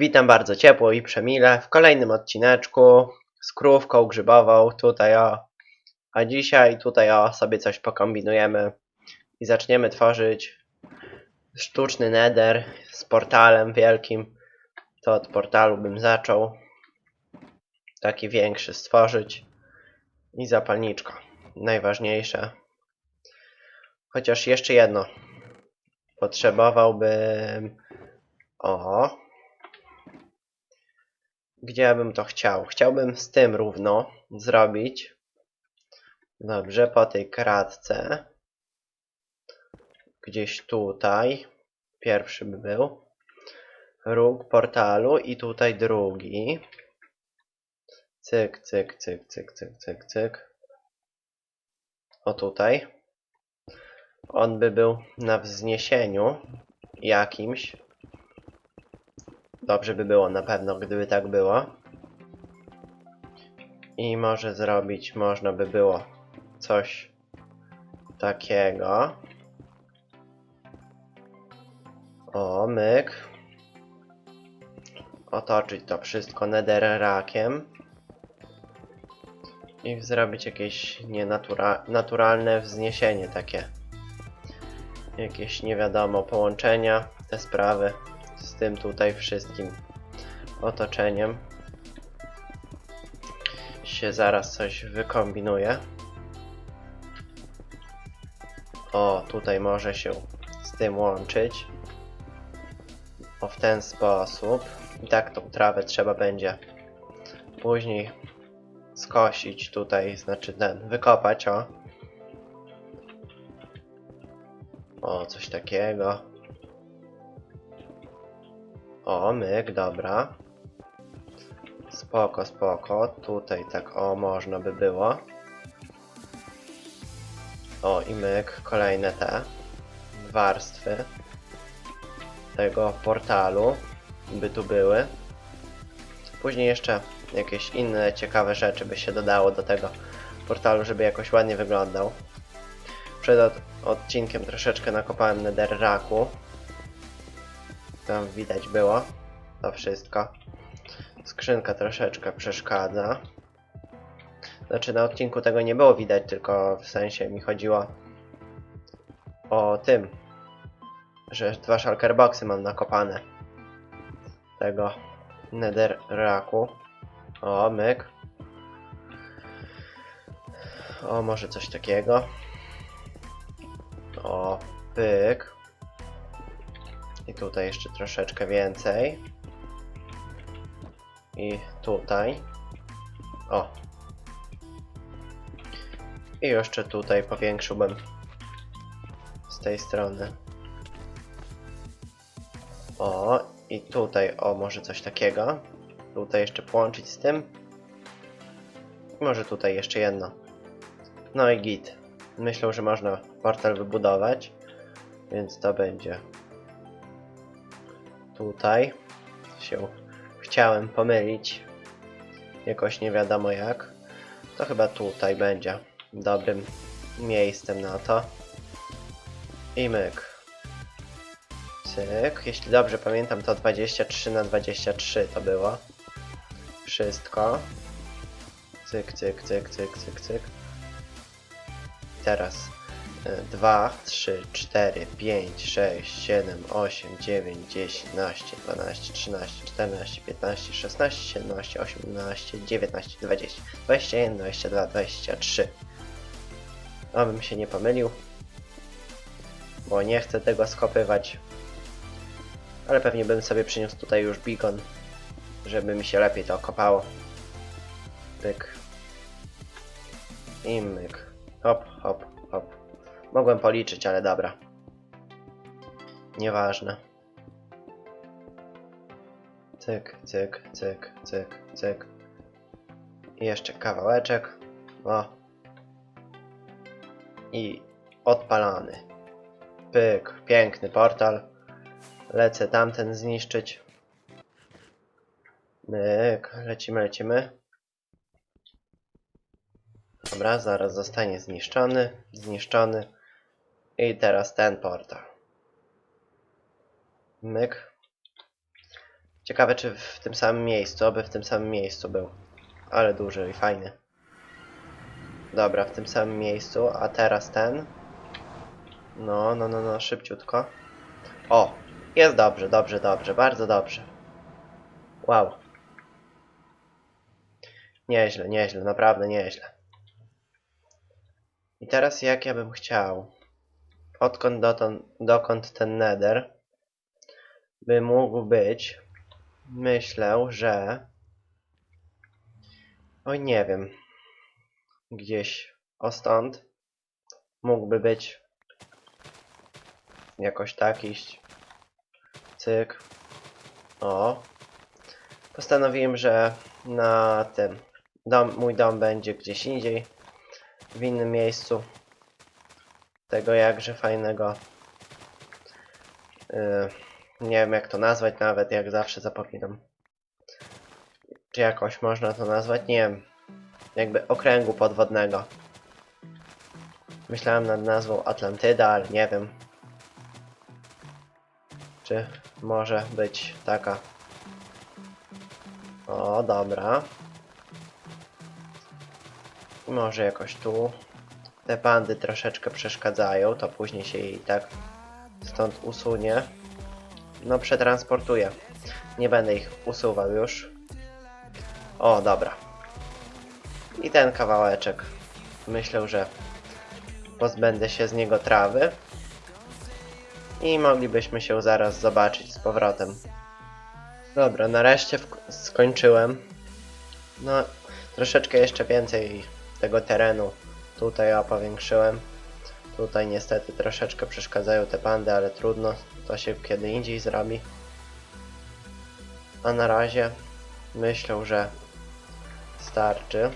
Witam bardzo ciepło i przemile w kolejnym odcineczku z krówką grzybową, tutaj o. A dzisiaj tutaj o sobie coś pokombinujemy i zaczniemy tworzyć sztuczny nether z portalem wielkim. To od portalu bym zaczął. Taki większy stworzyć. I zapalniczka. Najważniejsze. Chociaż jeszcze jedno. Potrzebowałbym... O, gdzie ja bym to chciał? Chciałbym z tym równo zrobić. Dobrze, po tej kratce. Gdzieś tutaj. Pierwszy by był. Róg portalu i tutaj drugi. Cyk, cyk, cyk, cyk, cyk, cyk, cyk. O tutaj. On by był na wzniesieniu jakimś. Dobrze by było na pewno, gdyby tak było. I może zrobić, można by było coś takiego. O, myk. Otoczyć to wszystko netherrakiem. I zrobić jakieś nienatura naturalne wzniesienie takie. Jakieś nie wiadomo połączenia, te sprawy z tym tutaj wszystkim otoczeniem się zaraz coś wykombinuje. O, tutaj może się z tym łączyć. O, w ten sposób. I tak tą trawę trzeba będzie później skosić tutaj, znaczy ten, wykopać, o. O, coś takiego. O, myk, dobra. Spoko, spoko. Tutaj tak, o, można by było. O, i myk, kolejne te warstwy tego portalu by tu były. Później jeszcze jakieś inne ciekawe rzeczy by się dodało do tego portalu, żeby jakoś ładnie wyglądał. Przed od odcinkiem troszeczkę nakopałem netherraku. Tam widać było to wszystko. Skrzynka troszeczkę przeszkadza. Znaczy na odcinku tego nie było widać, tylko w sensie mi chodziło o tym, że dwa shulkerboxy mam nakopane tego netherraku. O, myk. O, może coś takiego. O, pyk. I tutaj jeszcze troszeczkę więcej. I tutaj. O. I jeszcze tutaj powiększyłbym z tej strony. O, i tutaj, o, może coś takiego. Tutaj jeszcze połączyć z tym. Może tutaj jeszcze jedno. No i git. Myślę, że można portal wybudować. Więc to będzie tutaj się chciałem pomylić. Jakoś nie wiadomo jak. To chyba tutaj będzie dobrym miejscem na to. I myk. Cyk, jeśli dobrze pamiętam to 23 na 23 to było. Wszystko. Cyk, cyk, cyk, cyk, cyk, cyk. Teraz 2, 3, 4, 5, 6, 7, 8, 9, 10, 11, 12, 13, 14, 15, 16, 17, 18, 19, 20, 21, 22, 23. Abym się nie pomylił, bo nie chcę tego skopywać. Ale pewnie bym sobie przyniósł tutaj już beacon, żeby mi się lepiej to kopało. Pyk. I myk. Hop, hop, hop. Mogłem policzyć, ale dobra. Nieważne. Cyk, cyk, cyk, cyk, cyk. I jeszcze kawałeczek. O. I odpalany. Pyk, piękny portal. Lecę tamten zniszczyć. Myk, lecimy, lecimy. Dobra, zaraz zostanie zniszczony, zniszczony. I teraz ten portal. Myk. Ciekawe, czy w tym samym miejscu, aby w tym samym miejscu był. Ale duży i fajny. Dobra, w tym samym miejscu, a teraz ten. No, no, no, no, szybciutko. O, jest dobrze, dobrze, dobrze, bardzo dobrze. Wow. Nieźle, nieźle, naprawdę nieźle. I teraz jak ja bym chciał, odkąd dotąd, dokąd ten nether by mógł być, myślę, że oj nie wiem, gdzieś o stąd mógłby być jakoś tak iść. Cyk. O. Postanowiłem, że na tym dom, mój dom będzie gdzieś indziej, w innym miejscu tego jakże fajnego yy, nie wiem jak to nazwać nawet, jak zawsze zapominam. Czy jakoś można to nazwać? Nie wiem. Jakby okręgu podwodnego. Myślałem nad nazwą Atlantyda, ale nie wiem. Czy może być taka. O, dobra. Może jakoś tu. Te bandy troszeczkę przeszkadzają, to później się i tak stąd usunie. No, przetransportuję. Nie będę ich usuwał już. O, dobra. I ten kawałeczek. Myślę, że pozbędę się z niego trawy. I moglibyśmy się zaraz zobaczyć z powrotem. Dobra, nareszcie skończyłem. No, troszeczkę jeszcze więcej tego terenu tutaj o, powiększyłem. Tutaj niestety troszeczkę przeszkadzają te pandy, ale trudno. To się kiedy indziej zrobi. A na razie myślę, że starczy.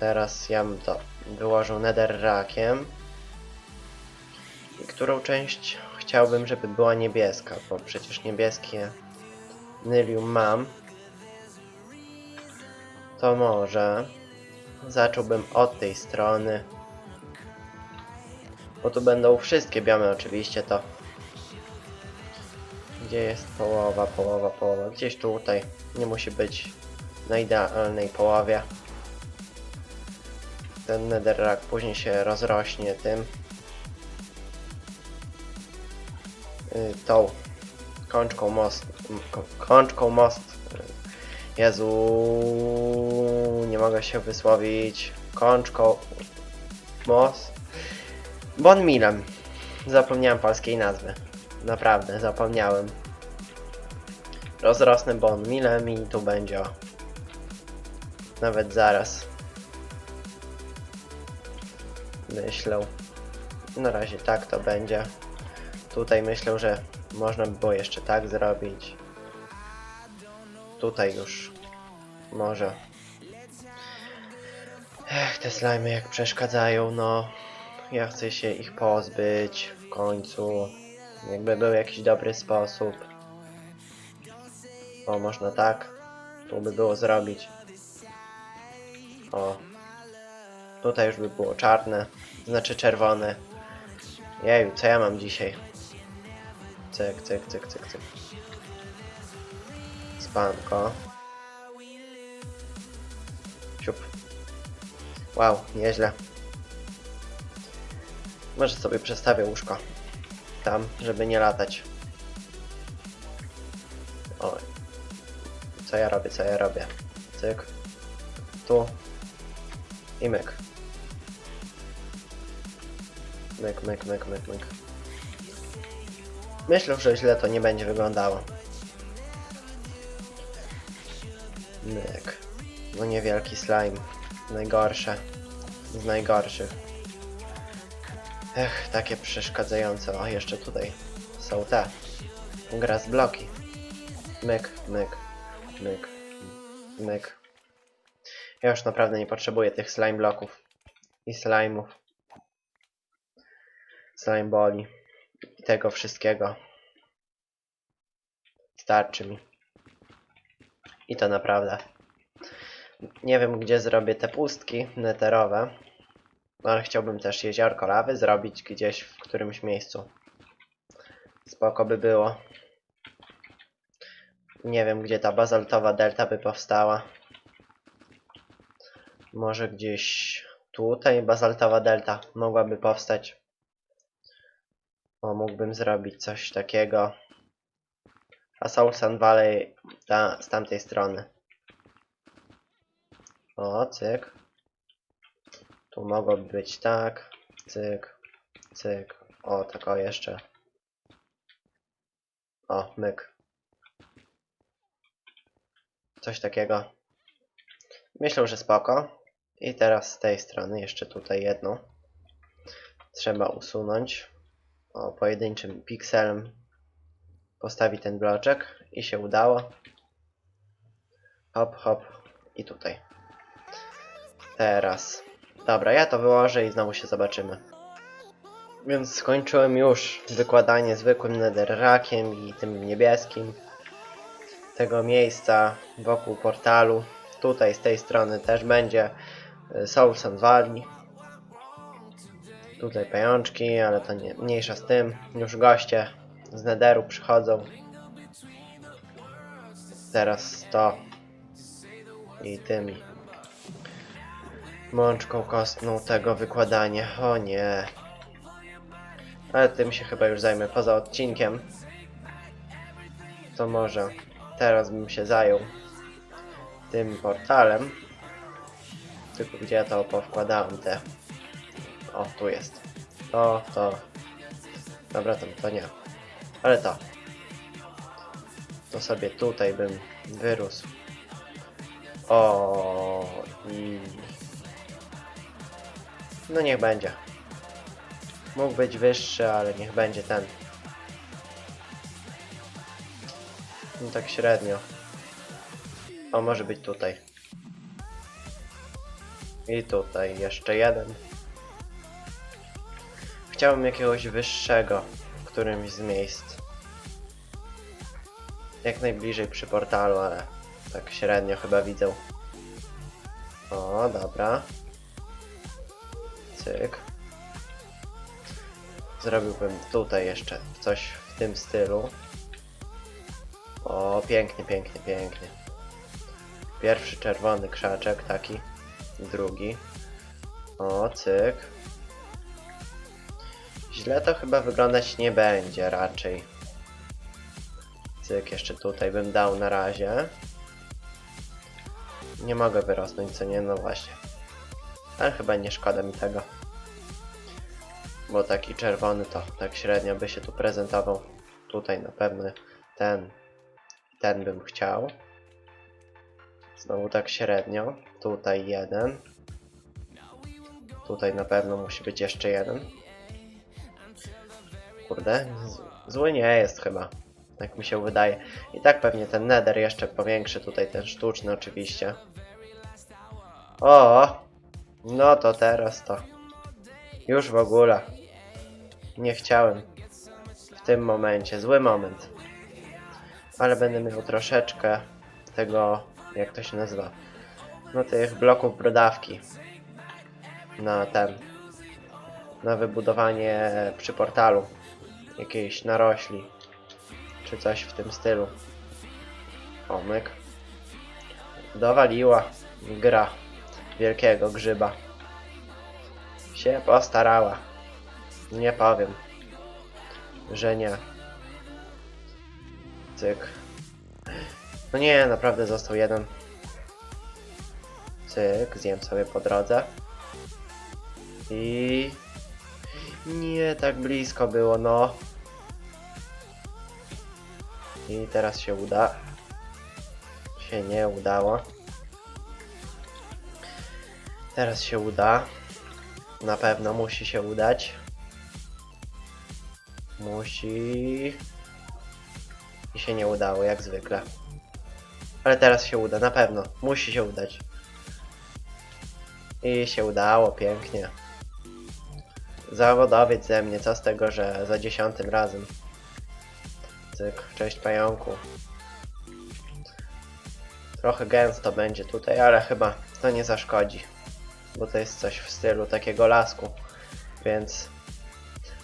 Teraz ja bym to wyłożył netherrackiem. I którą część chciałbym, żeby była niebieska, bo przecież niebieskie Nylium mam. To może zacząłbym od tej strony. Bo tu będą wszystkie biomy oczywiście to. Gdzie jest połowa, połowa, połowa? Gdzieś tutaj. Nie musi być na idealnej połowie. Ten netherrack później się rozrośnie tym. Y, tą kończką most. Kończką most. Jezu, nie mogę się wysłowić. Kończką most. Bon Milem. Zapomniałem polskiej nazwy. Naprawdę, zapomniałem. Rozrosnę Bon Milem i tu będzie. Nawet zaraz. Myślę. Na razie tak to będzie. Tutaj myślę, że można by było jeszcze tak zrobić. Tutaj już może. Ech, te slimy jak przeszkadzają, no. Ja chcę się ich pozbyć w końcu. Jakby był jakiś dobry sposób. O, można tak. Tu by było zrobić. O. Tutaj już by było czarne. Znaczy czerwone. Jeju, co ja mam dzisiaj? Cyk, cyk, cyk, cyk, cyk. Spanko. Siup. Wow, nieźle. Może sobie przestawię łóżko. Tam, żeby nie latać. Oj. Co ja robię, co ja robię? Cyk. Tu. I myk. Myk, myk, myk, myk, myk. Myślę, że źle to nie będzie wyglądało. Myk. No niewielki slime. Najgorsze. Z najgorszych. Ech, takie przeszkadzające. O, jeszcze tutaj są te. Gras bloki. Myk, myk, myk, myk. Ja już naprawdę nie potrzebuję tych slime bloków. I slime'ów. Slime boli. I tego wszystkiego. Starczy mi. I to naprawdę. Nie wiem, gdzie zrobię te pustki neterowe. Ale chciałbym też jeziorko lawy zrobić gdzieś w którymś miejscu. Spoko by było. Nie wiem, gdzie ta bazaltowa delta by powstała. Może gdzieś tutaj bazaltowa delta mogłaby powstać. O, mógłbym zrobić coś takiego. A Southern Valley ta, z tamtej strony. O, cyk. Tu mogłoby być tak. Cyk. Cyk. O, tak o jeszcze. O, myk. Coś takiego. Myślę, że spoko. I teraz z tej strony jeszcze tutaj jedną. Trzeba usunąć. O, pojedynczym pikselem postawi ten bloczek i się udało. Hop, hop i tutaj. Teraz. Dobra, ja to wyłożę i znowu się zobaczymy. Więc skończyłem już wykładanie zwykłym netherrackiem i tym niebieskim tego miejsca wokół portalu. Tutaj z tej strony też będzie y, Souls and Valley. Tutaj pajączki, ale to nie, mniejsza z tym. Już goście z Netheru przychodzą. Teraz to i tymi mączką kostną tego wykładania. O nie. Ale tym się chyba już zajmę poza odcinkiem. To może teraz bym się zajął tym portalem. Tylko gdzie ja to powkładałem te. O, tu jest. To, to. Dobra, to, to nie. Ale to. To sobie tutaj bym wyrósł. O i... No niech będzie. Mógł być wyższy, ale niech będzie ten. No tak średnio. O, może być tutaj. I tutaj jeszcze jeden. Chciałbym jakiegoś wyższego w którymś z miejsc. Jak najbliżej przy portalu, ale tak średnio chyba widzę. O, dobra. Cyk. Zrobiłbym tutaj jeszcze coś w tym stylu. O, pięknie, pięknie, pięknie. Pierwszy czerwony krzaczek, taki. Drugi. O, cyk. Źle to chyba wyglądać nie będzie raczej. Cyk, jeszcze tutaj bym dał na razie. Nie mogę wyrosnąć, co nie? No właśnie. Ale chyba nie szkoda mi tego. Bo taki czerwony to tak średnio by się tu prezentował. Tutaj na pewno ten, ten bym chciał. Znowu tak średnio. Tutaj jeden. Tutaj na pewno musi być jeszcze jeden. Kurde, zły nie jest chyba. Tak mi się wydaje. I tak pewnie ten nether jeszcze powiększy tutaj ten sztuczny oczywiście. O! No to teraz to. Już w ogóle. Nie chciałem. W tym momencie. Zły moment. Ale będę miał troszeczkę tego, jak to się nazywa. No tych bloków brodawki. Na ten. Na wybudowanie przy portalu. Jakiejś narośli. Czy coś w tym stylu. Omyk. Dowaliła gra wielkiego grzyba. Się postarała. Nie powiem, że nie. Cyk. No nie, naprawdę został jeden. Cyk, zjem sobie po drodze. I... Nie, tak blisko było, no. I teraz się uda. Się nie udało. Teraz się uda. Na pewno musi się udać. Musi. I się nie udało, jak zwykle. Ale teraz się uda, na pewno. Musi się udać. I się udało, pięknie. Zawodowiec ze mnie, co z tego, że za dziesiątym razem. Cyk, cześć pająku. Trochę gęsto będzie tutaj, ale chyba to nie zaszkodzi. Bo to jest coś w stylu takiego lasku. Więc...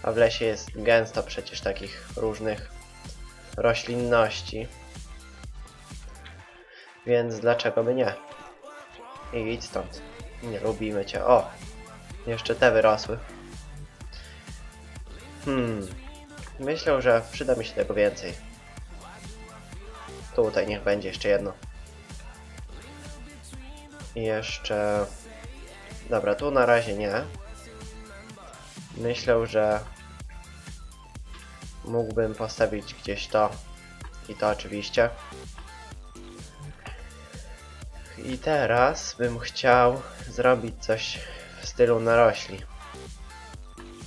A w lesie jest gęsto przecież takich różnych roślinności. Więc dlaczego by nie? I idź stąd. Nie lubimy cię. O! Jeszcze te wyrosły. Hmm. Myślę, że przyda mi się tego więcej. Tutaj niech będzie jeszcze jedno. I jeszcze... Dobra, tu na razie nie. Myślę, że mógłbym postawić gdzieś to i to oczywiście. I teraz bym chciał zrobić coś w stylu narośli.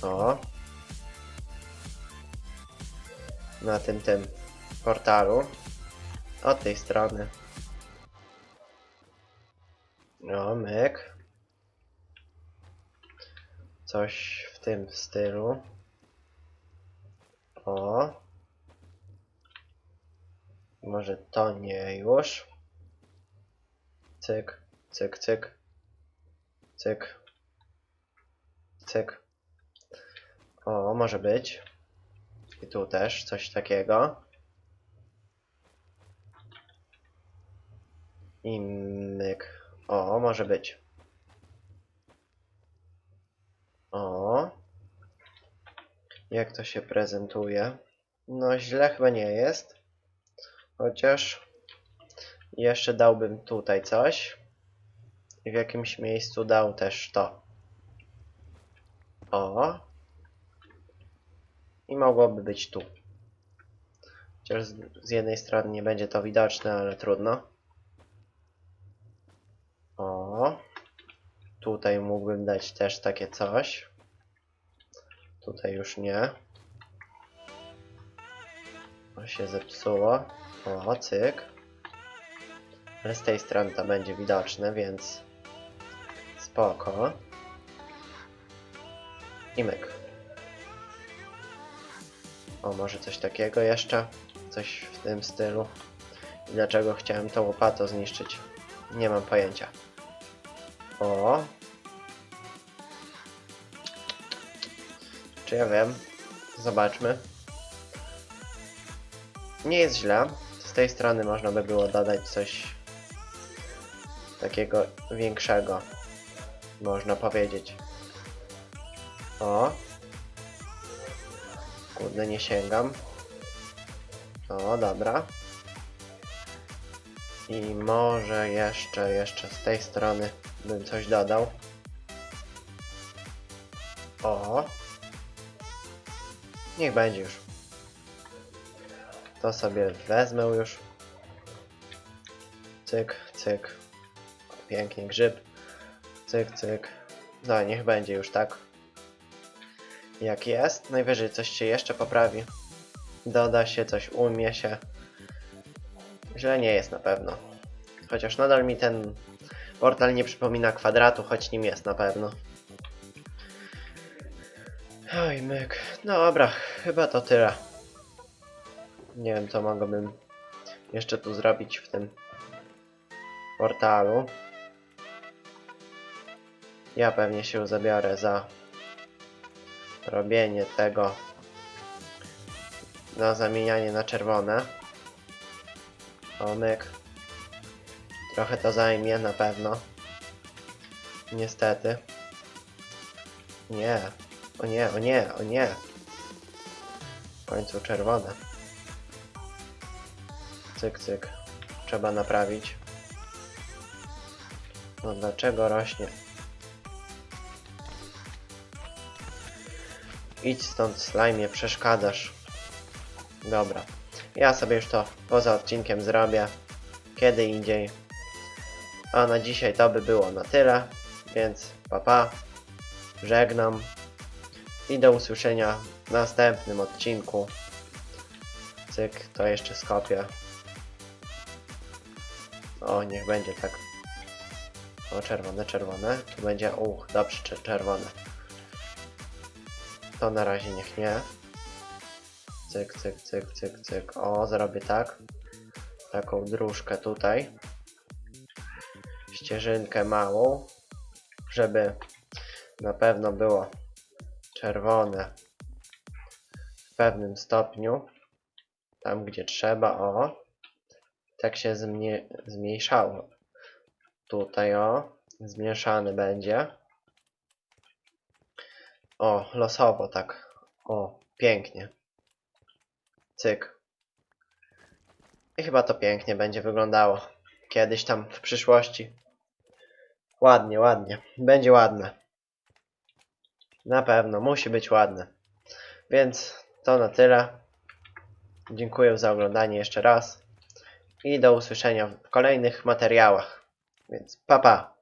O. Na tym tym portalu. Od tej strony. No, myk. Coś w tym stylu. O. Może to nie już. Cyk, cyk, cyk. Cyk. Cyk. O, może być. I tu też coś takiego. I myk. O, może być. O. Jak to się prezentuje? No źle chyba nie jest. Chociaż jeszcze dałbym tutaj coś. I w jakimś miejscu dał też to. O. I mogłoby być tu. Chociaż z, z jednej strony nie będzie to widoczne, ale trudno. O. Tutaj mógłbym dać też takie coś. Tutaj już nie. To się zepsuło. O, cyk. Ale z tej strony to będzie widoczne, więc spoko. I myk. O, może coś takiego jeszcze? Coś w tym stylu. I dlaczego chciałem tą łopatą zniszczyć? Nie mam pojęcia. O. Czy ja wiem? Zobaczmy. Nie jest źle. Z tej strony można by było dodać coś takiego większego. Można powiedzieć. O. Kurde, nie sięgam. O, dobra. I może jeszcze, jeszcze z tej strony bym coś dodał. O. Niech będzie już. To sobie wezmę już. Cyk, cyk. Pięknie grzyb. Cyk, cyk. No, niech będzie już tak. Jak jest. Najwyżej coś się jeszcze poprawi. Doda się, coś umie się. Źle nie jest na pewno. Chociaż nadal mi ten portal nie przypomina kwadratu, choć nim jest na pewno. Oj, myk. Dobra, chyba to tyle. Nie wiem, co mogłabym jeszcze tu zrobić w tym portalu. Ja pewnie się zabiorę za robienie tego na zamienianie na czerwone. O, myk. Trochę to zajmie na pewno. Niestety. Nie. O nie, o nie, o nie. W końcu czerwone. Cyk, cyk. Trzeba naprawić. No dlaczego rośnie? Idź stąd, slajmie, przeszkadzasz. Dobra. Ja sobie już to poza odcinkiem zrobię. Kiedy indziej. A na dzisiaj to by było na tyle. Więc papa. Pa. Żegnam. I do usłyszenia w następnym odcinku. Cyk, to jeszcze skopię. O, niech będzie tak. O, czerwone, czerwone. Tu będzie, uch, dobrze, czer- czerwone. To na razie niech nie. Cyk, cyk, cyk, cyk, cyk. O, zrobię tak. Taką dróżkę tutaj. Ścieżynkę małą. Żeby na pewno było czerwone w pewnym stopniu. Tam, gdzie trzeba, o. tak się zmnie, zmniejszało. Tutaj o, zmniejszany będzie. O, losowo tak. O, pięknie. Cyk. I chyba to pięknie będzie wyglądało. Kiedyś tam w przyszłości. Ładnie, ładnie. Będzie ładne. Na pewno, musi być ładne. Więc to na tyle. Dziękuję za oglądanie jeszcze raz. I do usłyszenia w kolejnych materiałach. Więc pa pa!